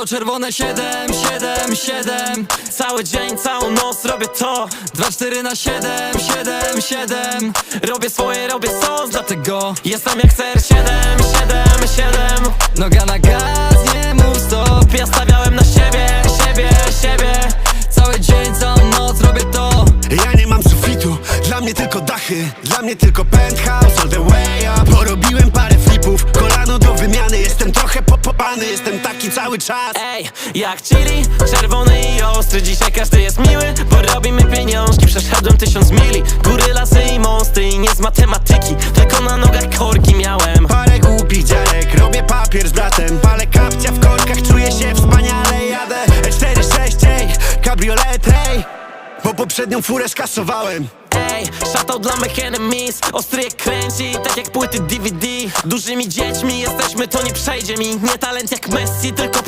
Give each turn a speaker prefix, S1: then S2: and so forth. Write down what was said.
S1: to czerwone 7, 7, 7 Cały dzień, całą noc robię to. 2, 4 na 7, 7, 7 Robię swoje, robię sos, dlatego Jestem jak CR 7, 7, 7 Noga na gaz, nie mów stop. Ja stawiałem na siebie, siebie, siebie. Cały dzień, całą noc robię to.
S2: Ja nie mam sufitu, dla mnie tylko dachy Dla mnie tylko penthouse jestem taki cały czas.
S1: Ej, jak chili, czerwony i ostry Dzisiaj każdy jest miły, bo robimy pieniążki Przeszedłem tysiąc mili, góry, lasy i mosty I nie z matematyki, tylko na nogach korki miałem.
S2: Parę głupich dziarek, robię papier z bratem Palę kapcia w korkach, czuję się wspaniale Jadę E46, ej, kabriolet, ej. Bo poprzednią furę skasowałem
S1: Ej, dla mych enemies. Ostry jak kręci, tak jak płyty DVD Dużymi dziećmi jesteśmy, to nie przejdzie mi. Nie talent jak Messi, tylko